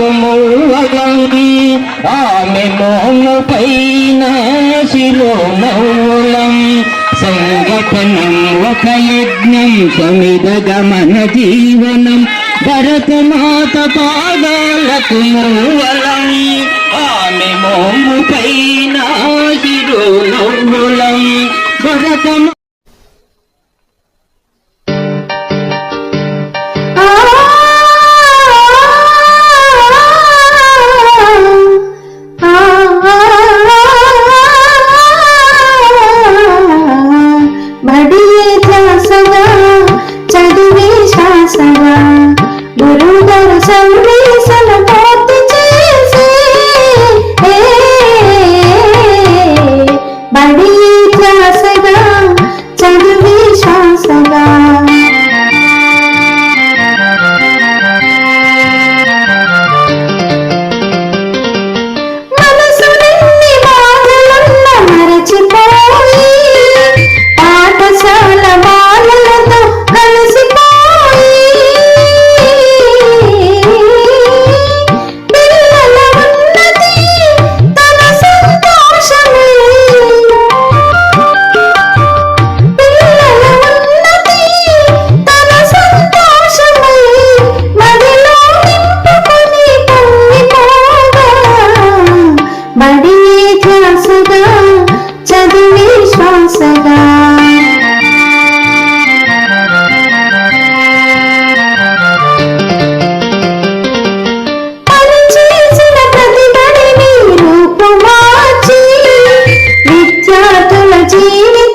పాదాలకు ఆమె మోము పైన శిరోమౌలం సంగతనం ఒక యజ్ఞం సమిద గమన జీవనం. భరతమాత పాదాలకు మూవలం ఆమె మోము పైన శిరోమౌలం భరతమా chiquita.